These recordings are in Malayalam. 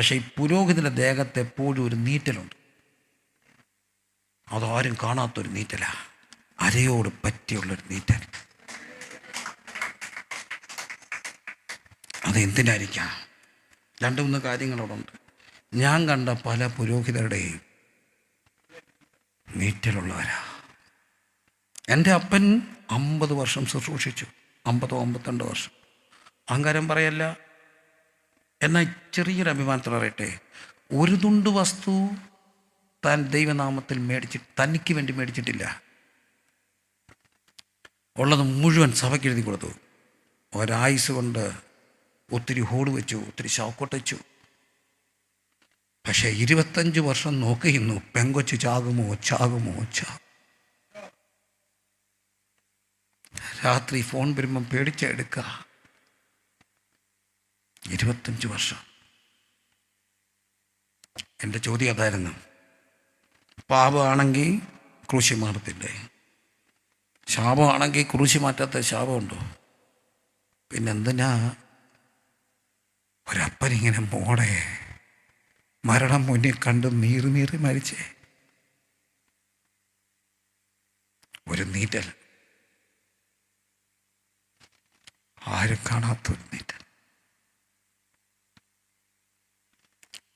പക്ഷേ ഈ പുരോഹിതന്റെ ദേഹത്ത് എപ്പോഴും ഒരു നീറ്റലുണ്ട്. അതാരും കാണാത്തൊരു നീറ്റല. അരയോട് പറ്റിയുള്ളൊരു നീറ്റൽ. അതെന്തിനായിരിക്കാം രണ്ട് മൂന്ന് കാര്യങ്ങളോടുണ്ട് ഞാൻ കണ്ട പല പുരോഹിതരുടെയും നീറ്റലുള്ളവരാ. എന്റെ അപ്പൻ അമ്പത് വർഷം ശുശ്രൂഷിച്ചു. അമ്പതോ അമ്പത്തിരണ്ട് വർഷം. അഹങ്കാരം പറയല്ല. എന്നാൽ ചെറിയൊരു അഭിമാനത്തിൽ പറയട്ടെ ഒരു തുണ്ട് വസ്തു താൻ ദൈവനാമത്തിൽ മേടിച്ച് തനിക്ക് വേണ്ടി മേടിച്ചിട്ടില്ല. ഉള്ളത് മുഴുവൻ സഭയ്ക്ക് എഴുതി കൊടുത്തു. ഒരായുസ് കൊണ്ട് ഒത്തിരി ഹോട് വെച്ചു ഒത്തിരി ഷോക്കോട്ട് വെച്ചു. പക്ഷേ ഇരുപത്തഞ്ച് വർഷം നോക്കിയിരുന്നു പെങ്കൊച്ച് ചാകുമോ ചാകുമോ ചാ. രാത്രി ഫോൺ വരുമ്പം പേടിച്ചെടുക്കുക ഇരുപത്തഞ്ച് വർഷം. എന്റെ ചോദ്യം അതായിരുന്നു. പാപമാണെങ്കിൽ ക്രൂശി മാറത്തില്ലേ? ശാപമാണെങ്കിൽ ക്രൂശി മാറ്റാത്ത ശാപമുണ്ടോ? പിന്നെന്തിനാ? ഒരപ്പനിങ്ങനെ മോടെ മരണം മുന്നിൽ കണ്ട് നീറി നീറി മരിച്ചേ. ഒരു നീറ്റൽ. ആരും കാണാത്തൊരു നീറ്റൽ.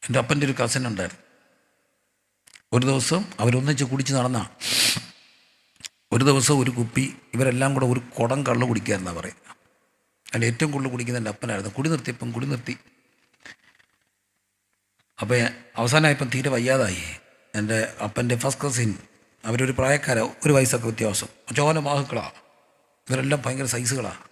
എന്റെ അപ്പന്റെ ഒരു കസിൻ ഉണ്ടായിരുന്നു. ഒരു ദിവസം അവരൊന്നിച്ച് കുടിച്ച് നടന്ന. ഒരു ദിവസം ഒരു കുപ്പി ഇവരെല്ലാം കൂടെ ഒരു കുടം കള്ളു കുടിക്കാമെന്നാണ് പറയുക. അതിൽ ഏറ്റവും കൂടുതൽ കുടിക്കുന്ന എന്റെ അപ്പനായിരുന്നു. കുടി നിർത്തിയപ്പം കുടി നിർത്തി. അപ്പോൾ അവസാനമായപ്പം തീരെ വയ്യാതായി. എന്റെ അപ്പന്റെ ഫസ്റ്റ് കസിൻ അവരൊരു പ്രായക്കാര ഒരു വയസ്സൊക്കെ വ്യത്യാസം. മാഹുക്കളാ. ഇവരെല്ലാം ഭയങ്കര സൈസുകളാണ്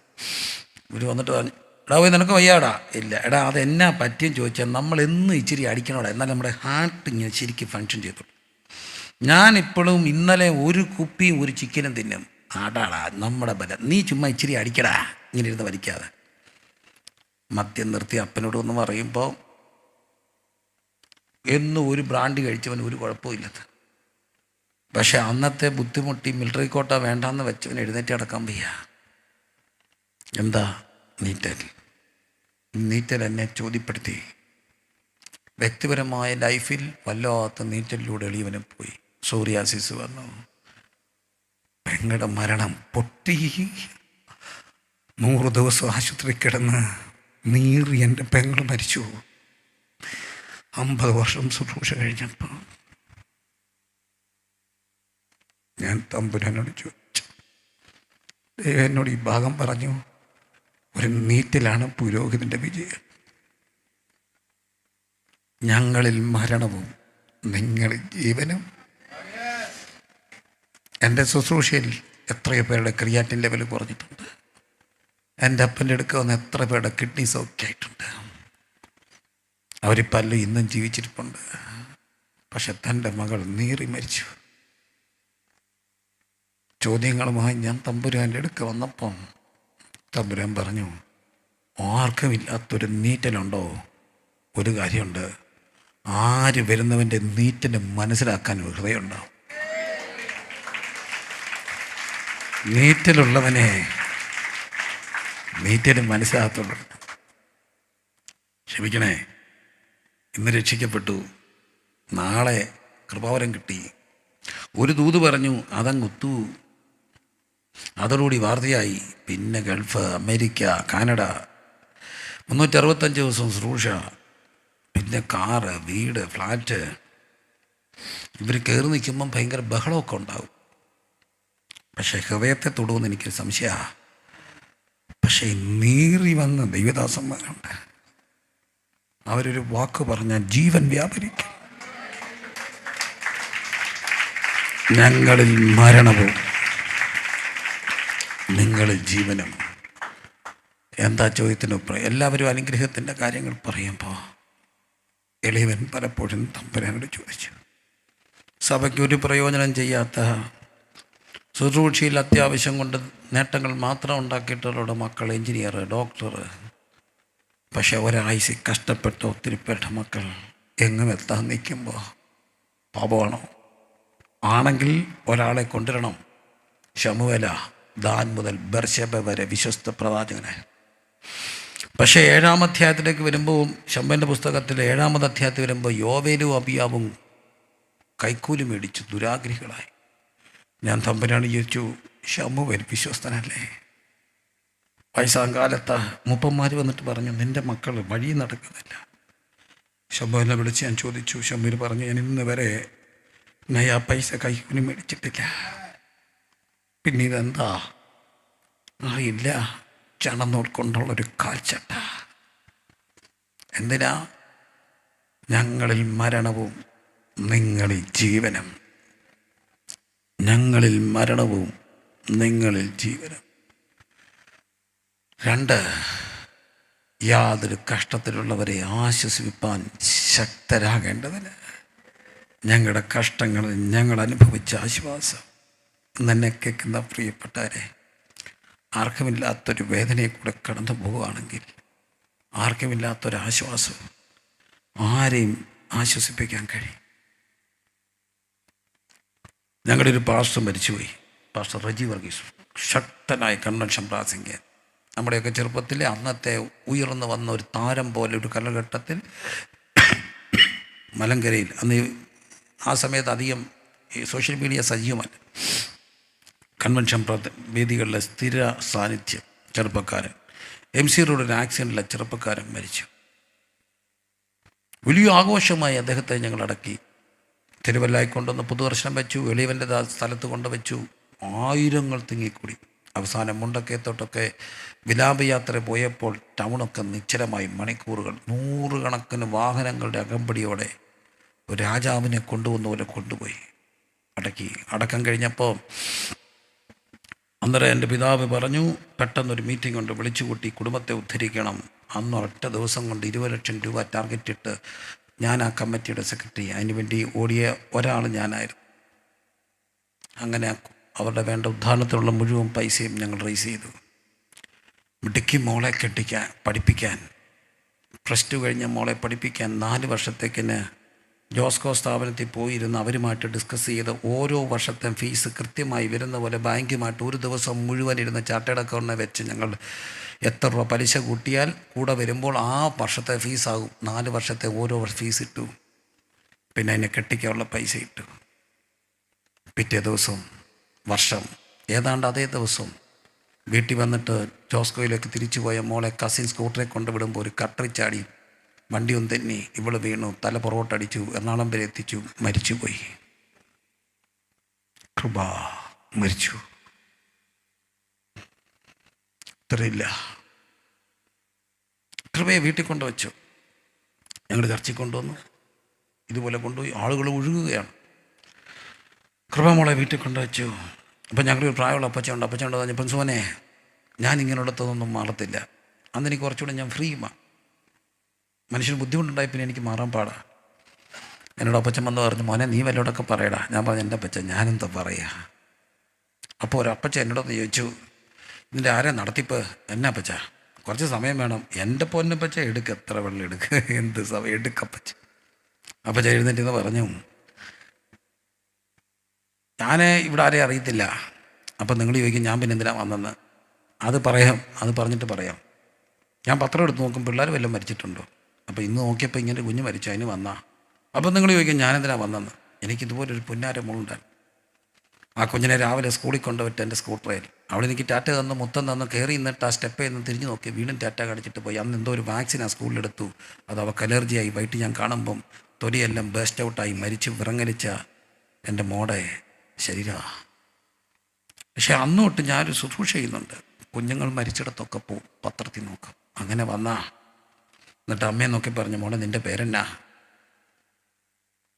ഇവർ വന്നിട്ട് പറഞ്ഞു എടാ നിനക്ക് വയ്യാടാ. ഇല്ല. എടാ അത് എന്നാ പറ്റിയെന്ന് ചോദിച്ചാൽ നമ്മൾ എന്നും ഇച്ചിരി അടിക്കണോടാ. എന്നാൽ നമ്മുടെ ഹാർട്ട് ഇങ്ങനെ ശരിക്കും ഫങ്ഷൻ ചെയ്തു ഞാനിപ്പോഴും ഇന്നലെ ഒരു കുപ്പിയും ഒരു ചിക്കനും തിന്നും. ആടാടാ നമ്മുടെ ബലം. നീ ചുമ്മാ ഇച്ചിരി അടിക്കടാ. ഇങ്ങനെ ഇരുന്ന് വലിക്കാതെ. മദ്യം നിർത്തി അപ്പനോട് ഒന്ന് പറയുമ്പോൾ എന്നും ഒരു ബ്രാൻഡ് കഴിച്ചവൻ ഒരു കുഴപ്പമില്ലത് പക്ഷെ അന്നത്തെ ബുദ്ധിമുട്ടി മിലിറ്ററി കോട്ട വേണ്ടാന്ന് വെച്ചവൻ എഴുന്നേറ്റ് അടക്കാൻ വയ്യ. എന്താ? നീറ്റൽ. നീറ്റൽ എന്നെ ചോദ്യപ്പെടുത്തി. വ്യക്തിപരമായ ലൈഫിൽ വല്ലാത്ത നീറ്റലിലൂടെ എളിയവനെ പോയി. സൂര്യാസിസ് വന്നു. പെങ്ങളുടെ മരണം പൊട്ടി. നൂറ് ദിവസം ആശുപത്രി കിടന്ന് നീറി എന്റെ പെങ്ങൾ മരിച്ചു. അമ്പത് വർഷം ശുശ്രൂഷ കഴിഞ്ഞപ്പോൾ ഞാൻ തമ്പുരാനോട് ചോദിച്ചു. ദൈവം എന്നോട് ഈ ഭാഗം പറഞ്ഞു. നീറ്റിലാണ് പുരോഹിതന്റെ വിജയം. ഞങ്ങളിൽ മരണവും നിങ്ങളിൽ ജീവനും. എന്റെ ശുശ്രൂഷയിൽ എത്രയോ പേരുടെ ക്രിയാറ്റിൻ ലെവൽ കുറഞ്ഞിട്ടുണ്ട്. എന്റെ അപ്പന്റെ അടുക്ക വന്ന് എത്ര പേരുടെ കിഡ്നി സൗഖ്യമായിട്ടുണ്ട് പല്ലും ഇന്നും ജീവിച്ചിരിപ്പുണ്ട്. പക്ഷെ തന്റെ മകൾ നീറി മരിച്ചു. ചോദ്യങ്ങളുമായി ഞാൻ തമ്പുരാന്റെ അടുക്ക വന്നപ്പം തമ്പുരാൻ പറഞ്ഞു ആർക്കുമില്ലാത്തൊരു നീറ്റലുണ്ടോ? ഒരു കാര്യമുണ്ട്. ആര് വരുന്നവന്റെ നീറ്റിനെ മനസ്സിലാക്കാൻ ഒരു ഹൃദയമുണ്ടാവും. നീറ്റലുള്ളവനെ നീറ്റലും മനസ്സിലാകത്തുള്ളൂ. ക്ഷമിക്കണേ ഇന്ന് രക്ഷിക്കപ്പെട്ടു. നാളെ കൃപാവരം കിട്ടി. ഒരു ദൂത് പറഞ്ഞു അതങ്ങൊത്തു അതോടുകൂടി വാർത്തയായി. പിന്നെ ഗൾഫ് അമേരിക്ക കാനഡ. മുന്നൂറ്ററുപത്തഞ്ച് ദിവസം ശ്രൂഷ പിന്നെ കാറ് വീട് ഫ്ലാറ്റ്. ഇവർ കയറി നിൽക്കുമ്പം ഭയങ്കര ബഹളമൊക്കെ ഉണ്ടാവും. പക്ഷേ ഹൃദയത്തെ തൊടുമെന്ന് എനിക്കൊരു സംശയമാണ് പക്ഷേ നീറി വന്ന ദൈവദാസന്മാരുണ്ട്. അവരൊരു വാക്ക് പറഞ്ഞാൽ ജീവൻ വ്യാപരിക്കും. ഞങ്ങളിൽ മരണവും നിങ്ങളിൽ ജീവനും. എന്താ ചോദ്യത്തിന് എല്ലാവരും അനുഗ്രഹത്തിന്റെ കാര്യങ്ങൾ പറയുമ്പോൾ എളിയവൻ പലപ്പോഴും തമ്പുരാനോട് ചോദിച്ചു. സഭയ്ക്ക് ഒരു പ്രയോജനം ചെയ്യാത്ത ശുശ്രൂഷയിൽ അത്യാവശ്യം കൊണ്ട് നേട്ടങ്ങൾ മാത്രം ഉണ്ടാക്കിയിട്ടുള്ള മക്കൾ എഞ്ചിനീയർ ഡോക്ടർ. പക്ഷെ ഒരാഴ്ച കഷ്ടപ്പെട്ട ഒത്തിരി പേരുടെ മക്കൾ എങ്ങും എത്താൻ നിൽക്കുമ്പോൾ പാപമാണോ? ആണെങ്കിൽ ഒരാളെ കൊണ്ടുവരണം. ശമുവല ദാൻ മുതൽ ബർഷബ വരെ വിശ്വസ്ത പ്രവാചകനായ. പക്ഷേ ഏഴാം അധ്യായത്തിലേക്ക് വരുമ്പോൾ ശമ്പന്റെ പുസ്തകത്തിൽ ഏഴാമത് അധ്യായത്തിൽ വരുമ്പോൾ യോവേലും അബിയാവും കൈക്കൂലി മേടിച്ചു ദുരാഗ്രഹികളായി. ഞാൻ തമ്പനാണ് ചോദിച്ചു ശമ്പുവൻ വിശ്വസ്തനല്ലേ? വയസ്സാം കാലത്ത് മുപ്പന്മാർ വന്നിട്ട് പറഞ്ഞു നിന്റെ മക്കൾ വഴി നടക്കുന്നില്ല. ശമ്പുവിനെ വിളിച്ച് ഞാൻ ചോദിച്ചു ഷമ്മുവിന് പറഞ്ഞു ഞാൻ ഇന്ന് വരെ നയാ പൈസ കൈക്കൂലി മേടിച്ചിട്ടില്ല. പിന്നെ ഇതെന്താ ഇല്ല. ചണന്നോട് കൊണ്ടുള്ളൊരു കാൽച്ചട്ട. എന്തിനാ? ഞങ്ങളിൽ മരണവും നിങ്ങളിൽ ജീവനം. ഞങ്ങളിൽ മരണവും നിങ്ങളിൽ ജീവനം. രണ്ട് യാതൊരു കഷ്ടത്തിലുള്ളവരെ ആശ്വസിപ്പാൻ ശക്തരാകേണ്ടതിന് ഞങ്ങളുടെ കഷ്ടങ്ങളിൽ ഞങ്ങൾ അനുഭവിച്ച ആശ്വാസം. എന്നെ കേൾക്കുന്ന പ്രിയപ്പെട്ടവരെ ആർക്കുമില്ലാത്തൊരു വേദനയെ കൂടെ കടന്നു പോവുകയാണെങ്കിൽ ആർക്കുമില്ലാത്തൊരു ആശ്വാസം ആരെയും ആശ്വസിപ്പിക്കാൻ കഴിയും. ഞങ്ങളുടെ ഒരു പാസ്റ്റർ മരിച്ചുപോയി. പാസ്റ്റർ റജി വർഗീസ് ശക്തനായ കൺവെൻഷൻ പ്രാസിംഗ് നമ്മുടെയൊക്കെ ചെറുപ്പത്തിലെ അന്നത്തെ ഉയർന്നു വന്ന ഒരു താരം പോലെ ഒരു കാലഘട്ടത്തിൽ മലങ്കരയിൽ അന്ന് ആ സമയത്ത് അധികം സോഷ്യൽ മീഡിയ സജീവമല്ല. കൺവെൻഷൻ വേദികളിലെ സ്ഥിര സാന്നിധ്യം ചെറുപ്പക്കാരൻ. എം സി റോഡിന്റെ ആക്സിഡന്റിലെ ചെറുപ്പക്കാരൻ മരിച്ചു. വലിയ ആഘോഷമായി അദ്ദേഹത്തെ ഞങ്ങൾ അടക്കി. തിരുവല്ലായി കൊണ്ടുവന്ന് പുതുദർശനം വെച്ചു എളിയവന്റെ സ്ഥലത്ത് കൊണ്ടുവച്ചു. ആയിരങ്ങൾ തിങ്ങിക്കൂടി. അവസാനം മുണ്ടക്കയത്തോട്ടൊക്കെ വിലാപയാത്ര പോയപ്പോൾ ടൗണൊക്കെ നിശ്ചലമായി മണിക്കൂറുകൾ നൂറുകണക്കിന് വാഹനങ്ങളുടെ അകമ്പടിയോടെ ഒരു രാജാവിനെ കൊണ്ടുവന്ന പോലെ കൊണ്ടുപോയി. അടക്കി. അടക്കം കഴിഞ്ഞപ്പോൾ അന്നേരം എന്റെ പിതാവ് പറഞ്ഞു പെട്ടെന്നൊരു മീറ്റിംഗ് കൊണ്ട് വിളിച്ചുകൂട്ടി കുടുംബത്തെ ഉദ്ധരിക്കണം. അന്ന് ഒറ്റ ദിവസം കൊണ്ട് ഇരുപത് ലക്ഷം രൂപ ടാർഗറ്റ് ഇട്ട് ഞാൻ ആ കമ്മിറ്റിയുടെ സെക്രട്ടറി അതിനുവേണ്ടി ഓടിയ ഒരാൾ ഞാനായിരുന്നു. അങ്ങനെ അവരുടെ വേണ്ട ഉദ്ധാരണത്തിനുള്ള മുഴുവൻ പൈസയും ഞങ്ങൾ റേസ് ചെയ്തു. മിടുക്കി മോളെ കെട്ടിക്കാൻ പഠിപ്പിക്കാൻ പ്ലസ് ടു കഴിഞ്ഞ മോളെ പഠിപ്പിക്കാൻ നാല് വർഷത്തേക്കിന് ജോസ്കോ സ്ഥാപനത്തിൽ പോയിരുന്ന് അവരുമായിട്ട് ഡിസ്കസ് ചെയ്ത് ഓരോ വർഷത്തെ ഫീസ് കൃത്യമായി വരുന്ന പോലെ ബാങ്കുമായിട്ട് ഒരു ദിവസം മുഴുവൻ ഇരുന്ന് ചാർട്ടേഡ് അക്കൗണ്ടിനെ വെച്ച് ഞങ്ങൾ എത്ര രൂപ പലിശ കൂട്ടിയാൽ കൂടെ വരുമ്പോൾ ആ വർഷത്തെ ഫീസാകും നാല് വർഷത്തെ ഓരോ ഫീസ് ഇട്ടു. പിന്നെ അതിനെ കെട്ടിക്കാനുള്ള പൈസ ഇട്ടു. പിറ്റേ ദിവസം വർഷം. ഏതാണ്ട് അതേ ദിവസം വീട്ടിൽ വന്നിട്ട് ജോസ്കോയിലേക്ക് തിരിച്ചു പോയ മോളെ കസിൻ സ്കൂട്ടറെ കൊണ്ടുവിടുമ്പോൾ ഒരു കട്ടറി ചാടി വണ്ടി തെന്നി ഇവൾ വീണു തല പുറകോട്ടടിച്ചു എറണാകുളം വരെ എത്തിച്ചു മരിച്ചുപോയി. കൃപ മരിച്ചു. ഇത്രയില്ല. കൃപയെ വീട്ടിൽ കൊണ്ടുവച്ചു. ഞങ്ങൾ ചർച്ചയിൽ കൊണ്ടുവന്നു. ഇതുപോലെ കൊണ്ടുപോയി ആളുകൾ ഒഴുകുകയാണ്. കൃപ മോളെ വീട്ടിൽ കൊണ്ടുവച്ചു. അപ്പം ഞങ്ങളൊരു പ്രായമുള്ള അപ്പച്ചുണ്ട് അപ്പച്ചുണ്ടോ പറഞ്ഞപ്പം സുവനെ ഞാൻ ഇങ്ങനെയുള്ളതൊന്നും മാറത്തില്ല. അന്ന് എനിക്ക് കുറച്ചുകൂടെ ഞാൻ ഫ്രീമാണ് മനുഷ്യന് ബുദ്ധിമുട്ടുണ്ടായി പിന്നെ എനിക്ക് മാറാൻ പാടാ. എന്നോട് അപ്പച്ചൻ വന്ന് പറഞ്ഞു മോനെ നീ വല്ലോടൊക്കെ പറയടാ. ഞാൻ പറഞ്ഞു എന്റെ അപ്പച്ചൻ ഞാനെന്താ പറയുക അപ്പോൾ ഒരു അപ്പച്ചൻ എന്നോടൊന്ന് ചോദിച്ചു ഇതിന്റെ ആരെ നടത്തിപ്പ്? എന്നാ അപ്പച്ച കുറച്ച് സമയം വേണം. എന്റെ പൊന്നപ്പച്ച എടുക്ക. എത്ര വെള്ളം എടുക്ക? എന്ത് സമയം? എടുക്കപ്പച്ച അപ്പച്ച എഴുന്നേറ്റ് പറഞ്ഞു ഞാൻ ഇവിടെ ആരെയും അറിയത്തില്ല. അപ്പം നിങ്ങൾ ചോദിക്കും ഞാൻ പിന്നെ എന്തിനാ വന്നെന്ന്. അത് പറയാം. അത് പറഞ്ഞിട്ട് പറയാം. ഞാൻ പത്രം എടുത്ത് നോക്കും പിള്ളേർ വല്ലതും മരിച്ചിട്ടുണ്ടോ? അപ്പോൾ ഇന്ന് നോക്കിയപ്പോൾ ഇങ്ങനെ കുഞ്ഞ് മരിച്ചു അതിന് വന്നാ. അപ്പം നിങ്ങൾ ചോദിക്കും ഞാനെന്തിനാ വന്നെന്ന് എനിക്കിതുപോലൊരു പുന്നാര മോളുണ്ടായിരുന്നു. ആ കുഞ്ഞിനെ രാവിലെ സ്കൂളിൽ കൊണ്ടുപോയിട്ട് എന്റെ സ്കൂട്ടറിൽ അവിടെ എനിക്ക് ടാറ്റ തന്ന് മുത്തം തന്ന് കയറി നിന്നിട്ട് ആ സ്റ്റെപ്പ് നിന്ന് തിരിഞ്ഞു നോക്കി വീണ്ടും ടാറ്റ കടിച്ചിട്ട് പോയി. അന്ന് എന്തോ ഒരു വാക്സിൻ ആ സ്കൂളിലെടുത്തു അത് അവൾക്ക് അലർജിയായി വൈകിട്ട് ഞാൻ കാണുമ്പം തൊലിയെല്ലാം ബേസ്റ്റ് ഔട്ടായി മരിച്ച് വിറങ്ങലിച്ച എന്റെ മോടെ ശരീരമാണ് പക്ഷേ അന്നോട്ട് ഞാനൊരു ശുശ്രൂഷ ചെയ്യുന്നുണ്ട്. കുഞ്ഞുങ്ങൾ മരിച്ചിടത്തൊക്കെ പോവും പത്രത്തിൽ നോക്കാം. അങ്ങനെ വന്നാ. എന്നിട്ട് അമ്മയെ നോക്കി പറഞ്ഞു മോളെ നിന്റെ പേരെന്നാ?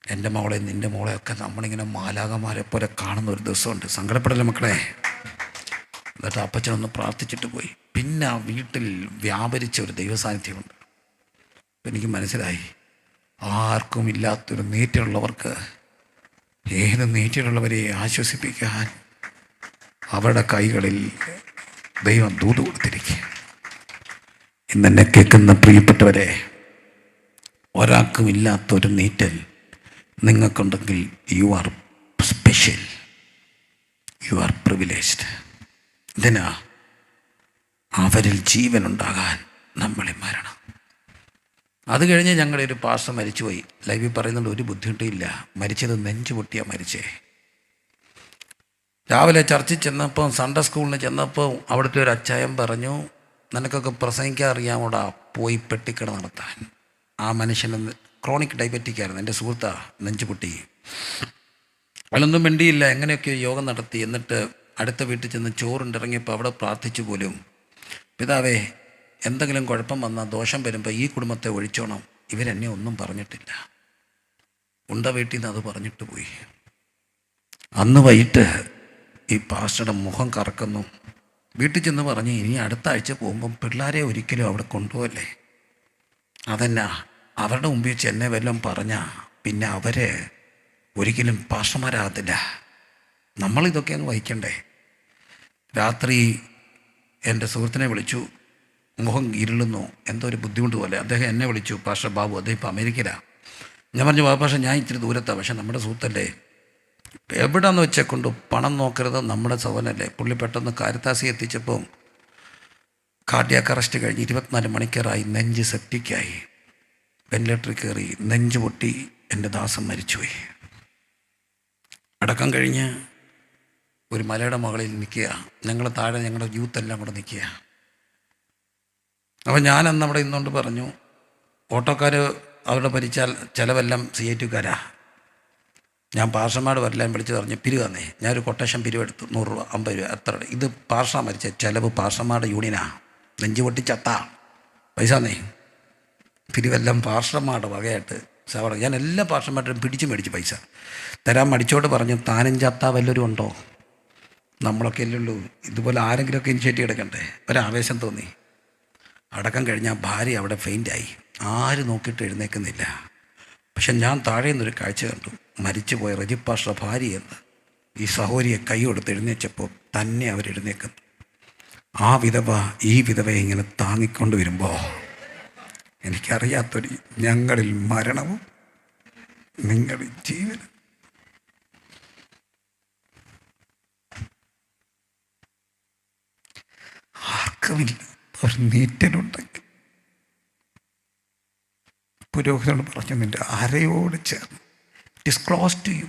എന്റെ മോളെ നിന്റെ മോളെയൊക്കെ നമ്മളിങ്ങനെ മാലാകമാരെ പോലെ കാണുന്ന ഒരു ദിവസമുണ്ട്. സങ്കടപ്പെടല്ലേ മക്കളെ? എന്നിട്ട് അപ്പച്ചനൊന്ന് പ്രാർത്ഥിച്ചിട്ട് പോയി. പിന്നെ ആ വീട്ടിൽ വ്യാപരിച്ച ഒരു ദൈവസാന്നിധ്യമുണ്ട്. അപ്പം എനിക്ക് മനസ്സിലായി. ആർക്കും ഇല്ലാത്തൊരു നീറ്റിലുള്ളവർക്ക് ഏത് നീറ്റിലുള്ളവരെ ആശ്വസിപ്പിക്കാൻ അവരുടെ കൈകളിൽ ദൈവം ദൂത് കൊടുത്തിരിക്കുക ഇന്നെന്നെ കേൾക്കുന്ന പ്രിയപ്പെട്ടവരെ ഒരാൾക്കും ഇല്ലാത്തൊരു നീറ്റൽ നിങ്ങൾക്കുണ്ടെങ്കിൽ you are special you are privileged ഇതിനാ അവരിൽ ജീവനുണ്ടാകാൻ നമ്മളെ മരണം. അത് കഴിഞ്ഞ് ഞങ്ങളുടെ ഒരു പാസ്റ്റർ മരിച്ചുപോയി. ലൈവിൽ പറയുന്നുണ്ട് ഒരു ബുദ്ധിമുട്ടും ഇല്ല. മരിച്ചത് നെഞ്ചു പൊട്ടിയാണ് മരിച്ചേ. രാവിലെ ചർച്ചിൽ ചെന്നപ്പോൾ സൺഡേ സ്കൂളിന് ചെന്നപ്പോൾ അവിടുത്തെ ഒരു അച്ചായം പറഞ്ഞു നിനക്കൊക്കെ പ്രസംഗിക്കാൻ അറിയാമോടാ? പോയി പെട്ടിക്കട നടത്താൻ. ആ മനുഷ്യൻ ക്രോണിക് ഡയബറ്റിക് ആയിരുന്നു. എന്റെ സുഹൃത്താ നെഞ്ചുപൊട്ടി. അതിലൊന്നും മിണ്ടിയില്ല. എങ്ങനെയൊക്കെയോ യോഗം നടത്തി. എന്നിട്ട് അടുത്ത വീട്ടിൽ ചെന്ന് ചോറുണ്ടിറങ്ങിയപ്പോൾ അവിടെ പ്രാർത്ഥിച്ചു പോലും. പിതാവേ എന്തെങ്കിലും കുഴപ്പം വന്നാൽ ദോഷം വരുമ്പോൾ ഈ കുടുംബത്തെ ഒഴിച്ചോണം. ഇവരെന്നെ ഒന്നും പറഞ്ഞിട്ടില്ല. ഉണ്ട വീട്ടിൽ നിന്ന് അത് പറഞ്ഞിട്ട് പോയി. അന്ന് വൈകിട്ട് ഈ പാസ്റ്ററുടെ മുഖം കറക്കുന്നു. വീട്ടിൽ ചെന്ന് പറഞ്ഞ് ഇനി അടുത്ത ആഴ്ച പോകുമ്പം പിള്ളേരെ ഒരിക്കലും അവിടെ കൊണ്ടുപോകല്ലേ? അതെന്നാ അവരുടെ മുമ്പിൽ ചെന്നെ വല്ലതും പറഞ്ഞാൽ പിന്നെ അവർ ഒരിക്കലും പാഷമാരാകത്തില്ല നമ്മളിതൊക്കെ അങ്ങ് വഹിക്കണ്ടേ? രാത്രി എന്റെ സുഹൃത്തിനെ വിളിച്ചു മുഖം ഇരുളുന്നു എന്തോ ഒരു ബുദ്ധിമുട്ട് പോലെ. അദ്ദേഹം എന്നെ വിളിച്ചു പാഷ ബാബു അദ്ദേഹം ഇപ്പോൾ അമേരിക്കയിലാണ് ഞാൻ പറഞ്ഞു ബാബു പാഷ ഞാൻ ഇത്തിരി ദൂരത്താണ് പക്ഷേ നമ്മുടെ സുഹൃത്തല്ലേ എവിടെന്ന് വെച്ചാൽ കൊണ്ട് പണം നോക്കരുത്. നമ്മുടെ സൗകര്യമല്ലേ പുള്ളി പെട്ടെന്ന് കാരിത്താസി എത്തിച്ചപ്പോൾ കാർഡിയാക്ക് അറസ്റ്റ് കഴിഞ്ഞ് ഇരുപത്തിനാല് മണിക്കൂറായി നെഞ്ച് സെപ്റ്റിക്കായി വെന്റിലേറ്ററിൽ കയറി നെഞ്ച് പൊട്ടി എന്റെ ദാസം മരിച്ചുപോയി. അടക്കം കഴിഞ്ഞ് ഒരു മലയുടെ മകളിൽ നിൽക്കുക. ഞങ്ങൾ താഴെ ഞങ്ങളുടെ യൂത്ത് എല്ലാം കൂടെ നിൽക്കുക. അപ്പോൾ ഞാൻ അന്ന് അവിടെ ഇന്നുകൊണ്ട് പറഞ്ഞു ഓട്ടോക്കാർ അവരുടെ ഭരിച്ചാൽ ചിലവെല്ലാം സി ഐ ടിക്കാരാ ഞാൻ പാർഷന്മാർ വരെല്ലാം വിളിച്ച് പറഞ്ഞ് പിരിവ് തന്നേ. ഞാനൊരു കൊട്ടേഷൻ പിരിവെടുത്തു. നൂറ് രൂപ അമ്പത് രൂപ എത്ര ഇത് പാർഷ മരിച്ച ചിലവ് പാർഷന്മാരുടെ യൂണിയനാ. നെഞ്ചു പൊട്ടി ചത്താ പൈസ തന്നേ. പിരിവെല്ലാം പാർഷന്മാരുടെ വകയായിട്ട് സവറ ഞാൻ എല്ലാ പാർഷന്മാരുടെയും പിടിച്ചു മേടിച്ചു പൈസ. തരാൻ മടിച്ചോട്ട് പറഞ്ഞു താനും ചത്താ വല്ലവരും ഉണ്ടോ? നമ്മളൊക്കെ അല്ലുള്ളൂ ഇതുപോലെ ആരെങ്കിലുമൊക്കെ ഇനിഷ്യേറ്റീവ് എടുക്കണ്ടേ ഒരാവേശം തോന്നി. അടക്കം കഴിഞ്ഞ ഭാര്യ അവിടെ ഫെയിന്റായി ആര് നോക്കിയിട്ട് എഴുന്നേക്കുന്നില്ല പക്ഷെ ഞാൻ താഴെ നിന്നൊരു കാഴ്ച കണ്ടു. മരിച്ചുപോയ റജിപ്പാഷ ഭാര്യ എന്ന് ഈ സഹോരിയെ കൈ കൊടുത്ത് എഴുന്നേച്ചപ്പോൾ തന്നെ അവരെഴുന്നേക്കുന്നു ആ വിധവ ഈ വിധവയെ ഇങ്ങനെ താങ്ങിക്കൊണ്ട് വരുമ്പോൾ എനിക്കറിയാത്തൊരു ഞങ്ങളിൽ മരണവും നിങ്ങളിൽ ജീവനും. ആർക്കുമില്ല ഒരു നീറ്റനുണ്ടെങ്കിൽ. പുരോഹിതനോട് പറഞ്ഞു നിന്റെ അരയോട് ചേർന്ന് it is close to you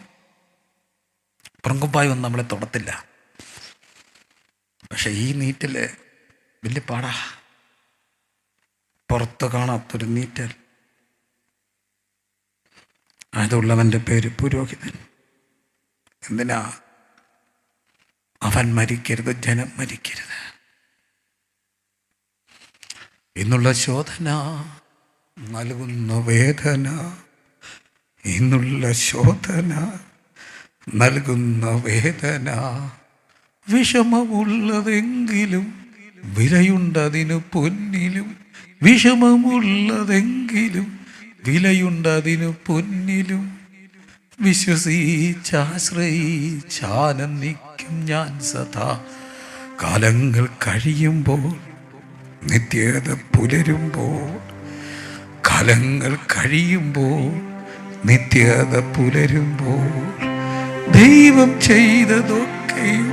പുറങ്കുപ്പായി ഒന്നും നമ്മളെ തൊടത്തില്ല. പക്ഷെ ഈ നീറ്റിൽ വലിയ പാടാ. പുറത്ത് കാണാത്തൊരു നീറ്റൽ. അതുള്ളവന്റെ പേര് പുരോഹിതൻ. എന്തിനാ? അവൻ മരിക്കരുത് ജനം മരിക്കരുത്. ഇന്നുള്ള ശോധന നൽകുന്ന വേദന. ഇന്നുള്ള ശോധന നൽകുന്ന വേദന വിഷമമുള്ളതെങ്കിലും വിലയുണ്ടതിനു പൊന്നിലും വിഷമമുള്ളതെങ്കിലും വിലയുണ്ടതിനു പൊന്നിലും വിശ്വസിച്ചാശ്രയിച്ചാനന്ദിക്കും ഞാൻ സദാ. കാലങ്ങൾ കഴിയുമ്പോൾ നിത്യത പുലരുമ്പോൾ കാലങ്ങൾ കഴിയുമ്പോൾ നിത്യത പുലരുമ്പോൾ ദൈവം ചെയ്തതൊക്കെയും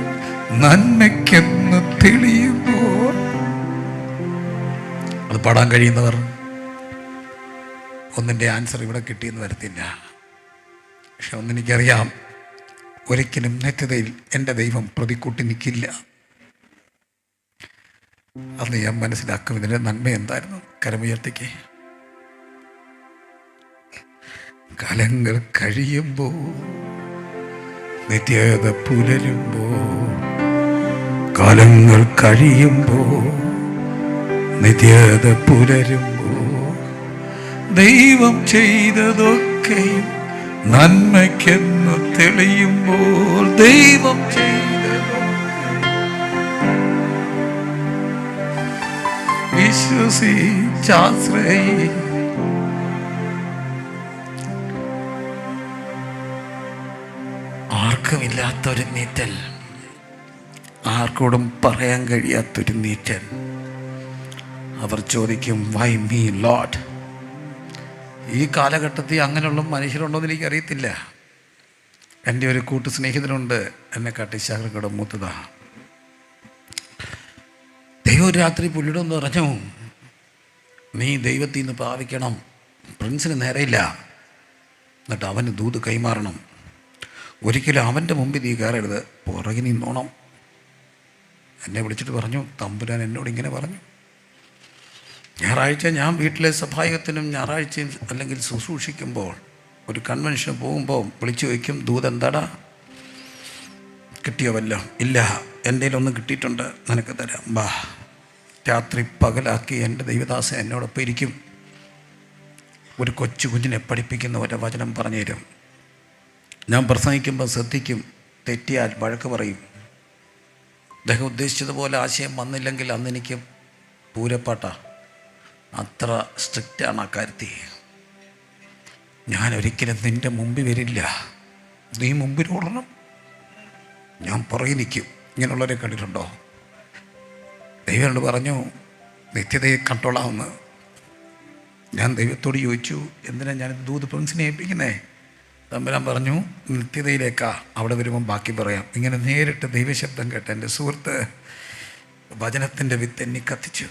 നന്മയ്ക്കെന്ന് തെളിയുമ്പോൾ. അത് പാടാൻ കഴിയുന്നവർ ഒന്നിന്റെ ആൻസർ ഇവിടെ കിട്ടിയെന്ന് വരത്തില്ല. പക്ഷെ ഒന്നെനിക്കറിയാം ഒരിക്കലും നിത്യതയിൽ എന്റെ ദൈവം പ്രതിക്കൂട്ടി നിൽക്കില്ല. അന്ന് ഞാൻ മനസ്സിലാക്കും ഇതിന്റെ നന്മ എന്തായിരുന്നു കരമുയർത്തിക്ക്. കാലങ്ങൾ കഴിയുമ്പോൾ നിത്യത പുലരുമ്പോൾ കാലങ്ങൾ കഴിയുമ്പോൾ നിത്യത പുലരുമ്പോൾ ദൈവം ചെയ്തതൊക്കെ നന്മയ്ക്കെന്ന് തെളിയുമ്പോൾ ദൈവം വിശ്വസിച്ചാശ്രയി ആർക്കുമില്ലാത്തൊരു നീറ്റൽ. ആർക്കോടും പറയാൻ കഴിയാത്തൊരു നീറ്റൽ. അവർ ചോദിക്കും വൈ മീ ലോഡ് ഈ കാലഘട്ടത്തിൽ അങ്ങനെയുള്ള മനുഷ്യരുണ്ടോ എന്ന് എനിക്കറിയത്തില്ല. എന്റെ ഒരു കൂട്ടു സ്നേഹിതനുണ്ട് എന്നെ കാട്ടി മൂത്തതാ. ദൈവം രാത്രി പുള്ളിയോടൊന്ന് പറഞ്ഞു. നീ ദൈവത്തിൽ നിന്ന് പ്രാപിക്കണം പ്രിൻസിന് നേരെയില്ല. എന്നിട്ട് അവന് ദൂത് കൈമാറണം. ഒരിക്കലും അവന്റെ മുമ്പിൽ നീ കയറരുത്. പുറകെ നിന്നോണം എന്നെ വിളിച്ചിട്ട് പറഞ്ഞു തമ്പുരാൻ എന്നോട് ഇങ്ങനെ പറഞ്ഞു. ഞായറാഴ്ച ഞാൻ വീട്ടിലെ സഭായത്തിനും ഞായറാഴ്ചയും അല്ലെങ്കിൽ ശുശ്രൂഷിക്കുമ്പോൾ ഒരു കൺവെൻഷന് പോകുമ്പോൾ വിളിച്ചു വയ്ക്കും ദൂത് എന്താടാ? കിട്ടിയോ വല്ലോ? ഇല്ല എന്റെ ഒന്നും കിട്ടിയിട്ടുണ്ട് നിനക്ക് തരാം. ബാ രാത്രി പകലാക്കി എന്റെ ദൈവദാസൻ എന്നോടൊപ്പം ഇരിക്കും. ഒരു കൊച്ചു കുഞ്ഞിനെ പഠിപ്പിക്കുന്ന ഒരു വചനം പറഞ്ഞു തരും. ഞാൻ പ്രസംഗിക്കുമ്പോൾ ശ്രദ്ധിക്കും തെറ്റിയാൽ വഴക്ക് പറയും. അദ്ദേഹം ഉദ്ദേശിച്ചതുപോലെ ആശയം വന്നില്ലെങ്കിൽ അന്ന് എനിക്ക് പൂരപ്പാട്ട. അത്ര സ്ട്രിക്റ്റാണ് ആ കാര്യത്തിൽ. ഞാൻ ഒരിക്കലും നിന്റെ മുമ്പിൽ വരില്ല. നീ മുമ്പിൽ ഓടണം ഞാൻ പുറകെ നിൽക്കും. ഇങ്ങനെയുള്ളവരെ കണ്ടിട്ടുണ്ടോ? ദൈവനോട് പറഞ്ഞു നിത്യതയെ കണ്ടോളാമെന്ന് ഞാൻ ദൈവത്തോട് ചോദിച്ചു എന്തിനാണ് ഞാനിത് ദൂത് പ്രിൻസിനെ ഏൽപ്പിക്കുന്നേ? തമ്പുരാൻ പറഞ്ഞു നിത്യതയിലേക്കാ അവിടെ വരുമ്പം ബാക്കി പറയാം. ഇങ്ങനെ നേരിട്ട് ദൈവശബ്ദം കേട്ട എന്റെ സുഹൃത്ത് വചനത്തിന്റെ വിത്ത് എന്നെ കത്തിച്ചു.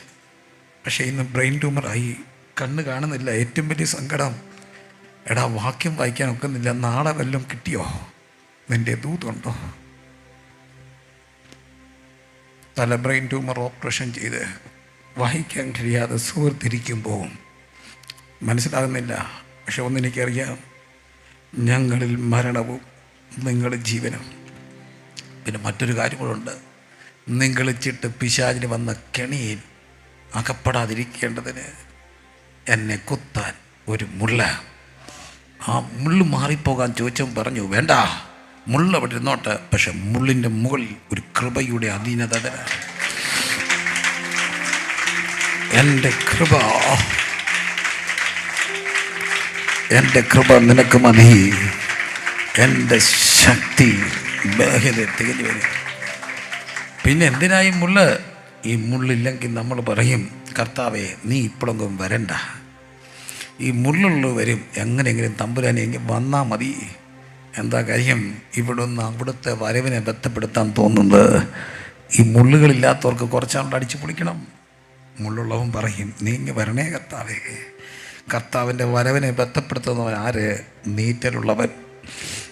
പക്ഷേ ഇന്ന് ബ്രെയിൻ ട്യൂമറായി. കണ്ണ് കാണുന്നില്ല. ഏറ്റവും വലിയ സങ്കടം എടാ വാക്യം വായിക്കാൻ ഒക്കുന്നില്ല. നാളെ വല്ലതും കിട്ടിയോ? നിന്റെ ദൂതുണ്ടോ തല ബ്രെയിൻ ട്യൂമർ ഓപ്പറേഷൻ ചെയ്ത് വായിക്കാൻ കഴിയാതെ സുഹൃത്തിരിക്കുമ്പോൾ മനസ്സിലാകുന്നില്ല. പക്ഷെ ഒന്നെനിക്കറിയാം ഞങ്ങളിൽ മരണവും നിങ്ങൾ ജീവനും. പിന്നെ മറ്റൊരു കാര്യം കൂടെ നിങ്ങൾ ചിട്ട് പിശാചിന് വന്ന കെണിയിൽ അകപ്പെടാതിരിക്കേണ്ടതിന് എന്നെ കുത്താൻ ഒരു മുള്ള. ആ മുള്ള് മാറിപ്പോകാൻ ചോദിച്ചവൻ പറഞ്ഞു വേണ്ട മുള്ള അവിടെ ഇരുന്നോട്ടെ. പക്ഷെ മുള്ളിന്റെ മുകളിൽ ഒരു കൃപയുടെ അധീനത എന്റെ കൃപ എന്റെ കൃപ നിനക്ക് മതി. എന്റെ ശക്തി തികഞ്ഞു വരും. പിന്നെ എന്തിനായി മുള്ള്? ഈ മുള്ളില്ലെങ്കിൽ നമ്മൾ പറയും കർത്താവെ നീ ഇപ്പോഴെങ്കിലും വരണ്ട. ഈ മുള്ളുള്ള വരും. എങ്ങനെയെങ്കിലും തമ്പുരാനെങ്കിൽ വന്നാൽ മതി. എന്താ കാര്യം? ഇവിടുന്ന് അവിടുത്തെ വരവിനെ ബന്ധപ്പെടുത്താൻ തോന്നുന്നത് ഈ മുള്ളുകളില്ലാത്തവർക്ക് കുറച്ചാണ്ട് അടിച്ചു പൊളിക്കണം. മുള്ളുള്ളവൻ പറയും നീ ഇങ്ങ് വരണേ കർത്താവേ. കർത്താവിന്റെ വരവിനെ ബന്ധപ്പെടുത്തുന്നവൻ ആര്? നീറ്റലുള്ളവൻ.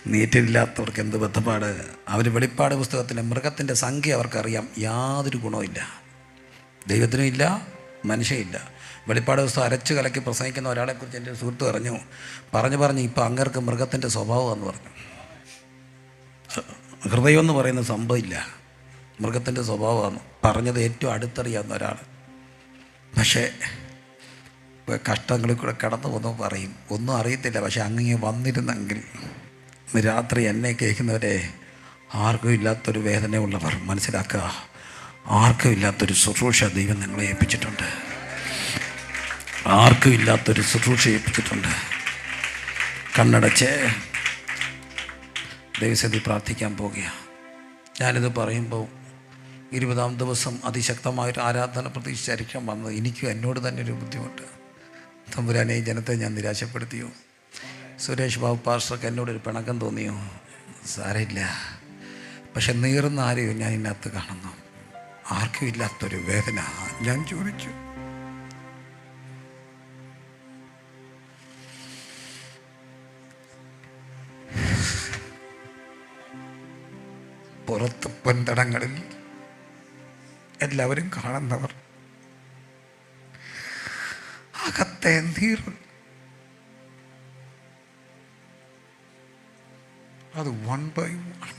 നീറ്റലില്ലാത്തവർക്ക് എന്ത് ബന്ധപ്പാട്? അവർ വെളിപ്പാട് പുസ്തകത്തിലെ മൃഗത്തിന്റെ സംഖ്യ അവർക്കറിയാം. യാതൊരു ഗുണവുമില്ല ദൈവത്തിനും ഇല്ല മനുഷ്യയില്ല വെളിപ്പാട് പുസ്തകം അരച്ച് കലക്കി പ്രസംഗിക്കുന്ന ഒരാളെക്കുറിച്ച് എന്റെ സുഹൃത്ത് പറഞ്ഞു. പറഞ്ഞു പറഞ്ഞ് ഇപ്പോൾ അങ്ങർക്ക് മൃഗത്തിന്റെ സ്വഭാവമെന്ന് പറഞ്ഞു. ഹൃദയം എന്ന് പറയുന്ന സംഭവമില്ല മൃഗത്തിന്റെ സ്വഭാവമാണ് പറഞ്ഞത് ഏറ്റവും അടുത്തറിയാവുന്ന ഒരാൾ പക്ഷേ ഇപ്പൊ കഷ്ടങ്ങളിൽ കൂടെ കടന്നു വന്നു പറയും. ഒന്നും അറിയത്തില്ല. പക്ഷെ അങ്ങനെ വന്നിരുന്നെങ്കിൽ രാത്രി എന്നെ കേൾക്കുന്നവരെ ആർക്കും ഇല്ലാത്തൊരു വേദനയുള്ളവർ മനസ്സിലാക്കുക. ആർക്കും ഇല്ലാത്തൊരു ശുശ്രൂഷ ദൈവം നിങ്ങളെ ഏൽപ്പിച്ചിട്ടുണ്ട്. ആർക്കും ഇല്ലാത്തൊരു ശുശ്രൂഷ ഏൽപ്പിച്ചിട്ടുണ്ട്. കണ്ണടച്ച് ദൈവസതി പ്രാർത്ഥിക്കാൻ പോകുക. ഞാനിത് പറയുമ്പോൾ ഇരുപതാം ദിവസം അതിശക്തമായൊരു ആരാധന പ്രതീക്ഷിച്ചായിരിക്കാം വന്നത് എനിക്കും എന്നോട് തന്നെ ഒരു ബുദ്ധിമുട്ട്. തമ്പുരാനെ ഈ ജനത്തെ ഞാൻ നിരാശപ്പെടുത്തിയോ? സുരേഷ് ബാബു പാസ്റ്റർക്ക് എന്നോടൊരു പിണക്കം തോന്നിയോ? സാരമില്ല. പക്ഷെ നീറുന്ന ആരെയോ ഞാൻ ഇതിനകത്ത് കാണുന്നു. ആർക്കും ഇല്ലാത്തൊരു വേദന. ഞാൻ ചോദിച്ചു. പുറത്ത് പൊൻതടങ്ങളിൽ എല്ലാവരും കാണുന്നവർ അകത്തെ നീർ അത് വൺ ബൈ വൺ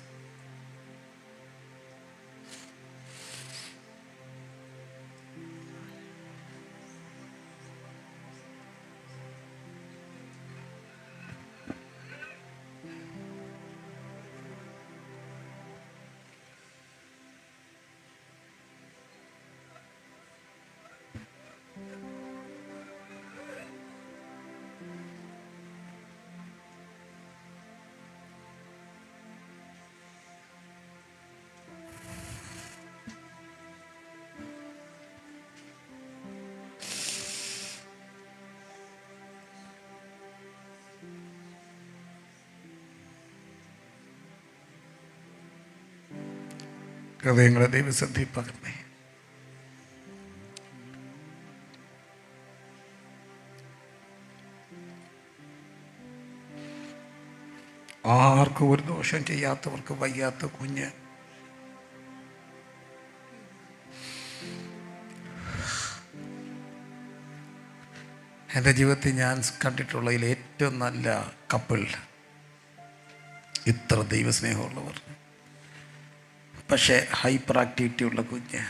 ഹൃദയങ്ങളെ ദൈവസന്ധി പകർന്നേ ആർക്കും ഒരു ദോഷം ചെയ്യാത്തവർക്ക് വയ്യാത്ത കുഞ്ഞ്. എന്റെ ജീവിതത്തിൽ ഞാൻ കണ്ടിട്ടുള്ളതിൽ ഏറ്റവും നല്ല കപ്പിൾ ഇത്ര ദൈവസ്നേഹമുള്ളവർ. പക്ഷേ ഹൈപ്പർ ആക്ടിവിറ്റി ഉള്ള കുഞ്ഞ്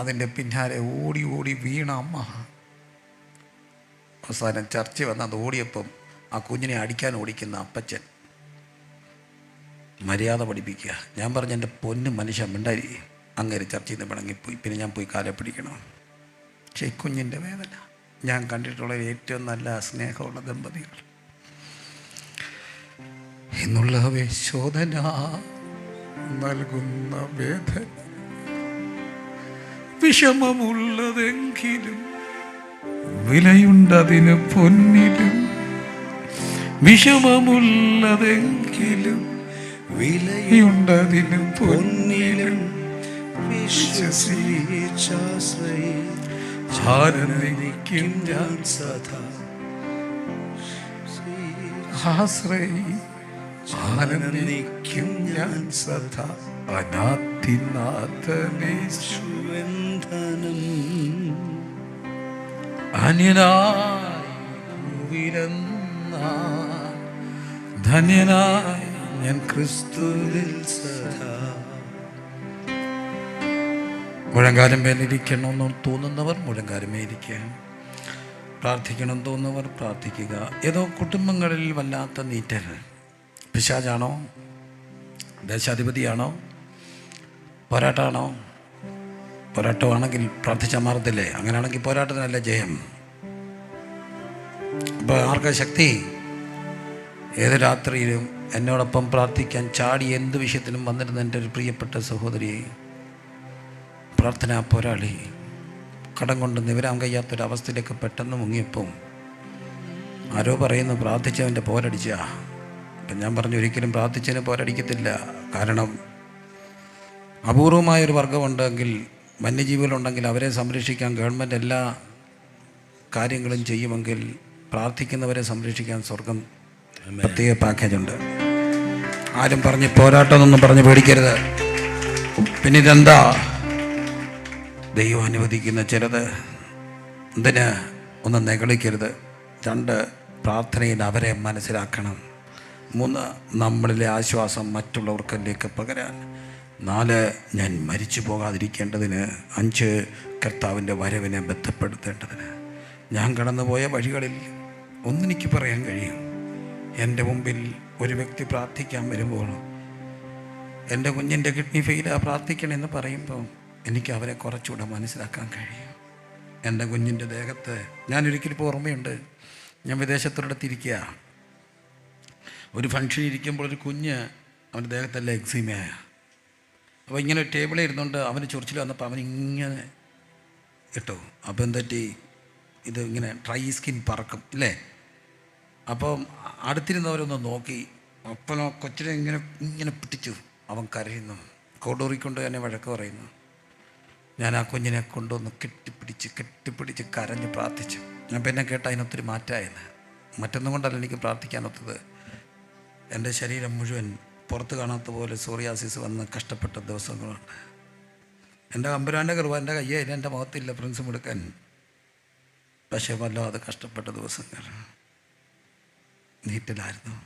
അതിന്റെ പിന്നാലെ ഓടി ഓടി വീണ അമ്മ. അവസാനം ചർച്ച വന്ന് അത് ഓടിയപ്പം ആ കുഞ്ഞിനെ അടിക്കാൻ ഓടിക്കുന്ന അപ്പച്ചൻ മര്യാദ പഠിപ്പിക്കുക. ഞാൻ പറഞ്ഞ എന്റെ പൊന്ന് മനുഷ്യൻ മിണ്ടായി. അങ്ങനെ ചർച്ചയിൽ നിന്ന് പിണങ്ങിപ്പോയി. പിന്നെ ഞാൻ പോയി കാലെ പിടിക്കണം. പക്ഷേ കുഞ്ഞിന്റെ വേദന. ഞാൻ കണ്ടിട്ടുള്ള ഏറ്റവും നല്ല സ്നേഹമുള്ള ദമ്പതികൾ. എന്നുള്ള ശോധന. നൽകുന്ന വേദന. വിഷമമുള്ളതെങ്കിലും വിലയുണ്ടതിന് പൊന്നിലും. വിഷമമുള്ളതെങ്കിലും വിലയുണ്ടതിന് പൊന്നിലും. ആനന്ദിക്കും ഞാൻ സദാ. ആശ്രയി ആനന്ദിക്കും ഞാൻ സദാ അനാഥിനാഥനേശു സുവന്ധനം അന്യനായി ഭൂവിലെന്ന ധന്യനായി ഞാൻ ക്രിസ്തുവിൽ സദാ. മുഴങ്കാലം മേലിരിക്കണമെന്ന് തോന്നുന്നവർ മുഴങ്കാലം മേലിരിക്കുക. പ്രാർത്ഥിക്കണം തോന്നുന്നവർ പ്രാർത്ഥിക്കുക. ഏതോ കുടുംബങ്ങളിൽ വല്ലാത്ത നീറ്റൽ പിശാചാണോ? ദേശാധിപതിയാണോ? പോരാട്ടമാണോ പോരാട്ടമാണെങ്കിൽ പ്രാർത്ഥിച്ചാൽ മാറത്തില്ലേ? അങ്ങനെയാണെങ്കിൽ പോരാട്ടത്തിനല്ല ജയം. അപ്പോൾ ആർക്ക് ശക്തി? ഏത് രാത്രിയിലും എന്നോടൊപ്പം പ്രാർത്ഥിക്കാൻ ചാടി എന്ത് വിഷയത്തിലും വന്നിരുന്ന എന്റെ ഒരു പ്രിയപ്പെട്ട സഹോദരി. പ്രാർത്ഥനാ പോരാളി. കടം കൊണ്ട് നിവരാൻ കഴിയാത്തൊരവസ്ഥയിലേക്ക് പെട്ടെന്ന് മുങ്ങിയപ്പം ആരോ പറയുന്നു പ്രാർത്ഥിച്ചവന്റെ പോരടിച്ച. അപ്പം ഞാൻ പറഞ്ഞു ഒരിക്കലും പ്രാർത്ഥിച്ചതിന് പോരടിക്കത്തില്ല കാരണം അപൂർവമായൊരു വർഗമുണ്ടെങ്കിൽ വന്യജീവികളുണ്ടെങ്കിൽ അവരെ സംരക്ഷിക്കാൻ ഗവൺമെന്റ് എല്ലാ കാര്യങ്ങളും ചെയ്യുമെങ്കിൽ പ്രാർത്ഥിക്കുന്നവരെ സംരക്ഷിക്കാൻ സ്വർഗം പ്രത്യേക പാക്കേജുണ്ട് ആരും പറഞ്ഞ് പോരാട്ടമെന്നൊന്നും പറഞ്ഞ് പേടിക്കരുത്. പിന്നെ ഇതെന്താ? ദൈവം അനുവദിക്കുന്ന ചിലത് എന്തിന്? ഒന്ന് നെകളിക്കരുത് രണ്ട് പ്രാർത്ഥനയിൽ അവരെ മനസ്സിലാക്കണം. മൂന്ന് നമ്മളിലെ ആശ്വാസം മറ്റുള്ളവർക്കിലേക്ക് പകരാൻ. നാല് ഞാൻ മരിച്ചു പോകാതിരിക്കേണ്ടതിന്. അഞ്ച് കർത്താവിന്റെ വരവിനെ ബന്ധപ്പെടുത്തേണ്ടതിന് ഞാൻ കടന്നുപോയ വഴികളിൽ ഒന്നെനിക്ക് പറയാൻ കഴിയും. എന്റെ മുമ്പിൽ ഒരു വ്യക്തി പ്രാർത്ഥിക്കാൻ വരുമ്പോൾ എന്റെ കുഞ്ഞിന്റെ കിഡ്നി ഫെയിലാ പ്രാർത്ഥിക്കണമെന്ന് പറയുമ്പോൾ എനിക്ക് അവരെ കുറച്ചുകൂടെ മനസ്സിലാക്കാൻ കഴിയും. എന്റെ കുഞ്ഞിന്റെ ദേഹത്ത് ഞാനൊരിക്കലും ഓർമ്മയുണ്ട്. ഞാൻ വിദേശത്തൊരിടത്തിരിക്കുക ഒരു ഫംഗ്ഷൻ ഇരിക്കുമ്പോൾ ഒരു കുഞ്ഞ് അവന്റെ ദേഹത്തല്ല എക്സീമയായ അപ്പോൾ ഇങ്ങനെ ഒരു ടേബിളിൽ ഇരുന്നുകൊണ്ട് അവന് ചൊറിച്ചിൽ വന്നപ്പോൾ അവൻ ഇങ്ങനെ ഇട്ടു. അപ്പോൾ എന്തെറ്റി ഇത് ഇങ്ങനെ ഡ്രൈ സ്കിൻ പറക്കും ഇല്ലേ? അപ്പം അടുത്തിരുന്നവരൊന്ന് നോക്കി. അപ്പനോ കൊച്ചിനെ ഇങ്ങനെ ഇങ്ങനെ പിടിച്ചു. അവൻ കരയുന്നു. കൊടൂറിക്കൊണ്ട് തന്നെ വഴക്ക് പറയുന്നു. ഞാൻ ആ കുഞ്ഞിനെ കൊണ്ടുവന്ന് കെട്ടിപ്പിടിച്ച് കെട്ടിപ്പിടിച്ച് കരഞ്ഞ് പ്രാർത്ഥിച്ചു. ഞാൻ പിന്നെ കേട്ട അതിനൊത്തിരി മാറ്റമായിരുന്നു മറ്റൊന്നും കൊണ്ടല്ല എനിക്ക് പ്രാർത്ഥിക്കാനൊത്തത് എന്റെ ശരീരം മുഴുവൻ പുറത്ത് കാണാത്ത പോലെ സോറിയാസിസ് വന്ന് കഷ്ടപ്പെട്ട ദിവസങ്ങളാണ്. എന്റെ അമ്പുരാന്റെ കൃപ എന്റെ കയ്യിൽ എന്റെ മുഖത്തില്ല പ്രിൻസും എടുക്കാൻ. പക്ഷേ വല്ലാതെ കഷ്ടപ്പെട്ട ദിവസങ്ങൾ. നീറ്റിലായിരുന്നു.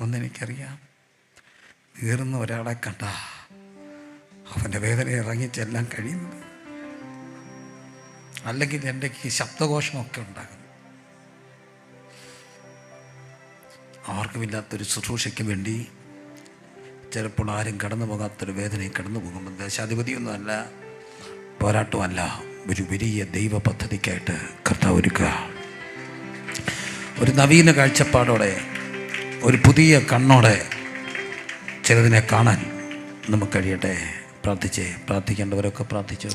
ഒന്നെനിക്കറിയാം. നീറുന്ന ഒരാളെ കണ്ട അവന്റെ വേദന ഇറങ്ങി ചെല്ലാൻ കഴിയുന്നത്. അല്ലെങ്കിൽ എന്റെ ശബ്ദഘോഷമൊക്കെ ഉണ്ടാകും. ആർക്കുമില്ലാത്തൊരു ശുശ്രൂഷയ്ക്ക് വേണ്ടി ചിലപ്പോൾ ആരും കടന്നു പോകാത്തൊരു വേദനയും കടന്നു പോകുമ്പോൾ ദേശാധിപതിയൊന്നുമല്ല പോരാട്ടമല്ല ഒരു വലിയ ദൈവ പദ്ധതിക്കായിട്ട് കർത്താവ് ഒരുക്കുക. ഒരു നവീന കാഴ്ചപ്പാടോടെ ഒരു പുതിയ കണ്ണോടെ ചിലതിനെ കാണാൻ നമുക്ക് കഴിയട്ടെ. പ്രാർത്ഥിച്ചേ പ്രാർത്ഥിക്കേണ്ടവരൊക്കെ പ്രാർത്ഥിച്ചു?